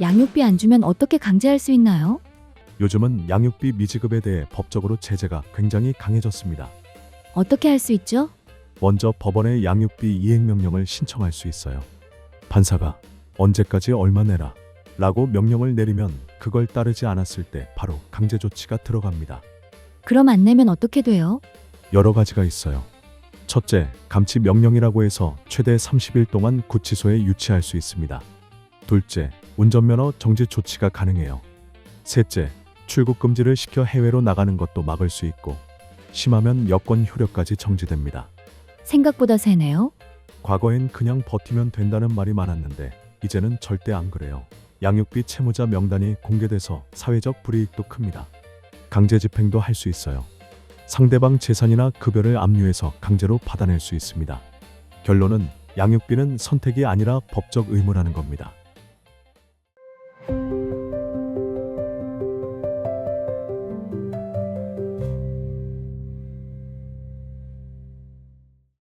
양육비 안 주면 어떻게 강제할 수 있나요? 요즘은 양육비 미지급에 대해 법적으로 제재가 굉장히 강해졌습니다. 어떻게 할 수 있죠? 먼저 법원에 양육비 이행명령을 신청할 수 있어요. 판사가 언제까지 얼마 내라 라고 명령을 내리면 그걸 따르지 않았을 때 바로 강제 조치가 들어갑니다. 그럼 안 내면 어떻게 돼요? 여러 가지가 있어요. 첫째, 감치 명령이라고 해서 최대 30일 동안 구치소에 유치할 수 있습니다. 둘째, 운전면허 정지 조치가 가능해요. 셋째, 출국 금지를 시켜 해외로 나가는 것도 막을 수 있고, 심하면 여권 효력까지 정지됩니다. 생각보다 세네요. 과거엔 그냥 버티면 된다는 말이 많았는데, 이제는 절대 안 그래요. 양육비 채무자 명단이 공개돼서 사회적 불이익도 큽니다. 강제 집행도 할 수 있어요. 상대방 재산이나 급여를 압류해서 강제로 받아낼 수 있습니다. 결론은 양육비는 선택이 아니라 법적 의무라는 겁니다.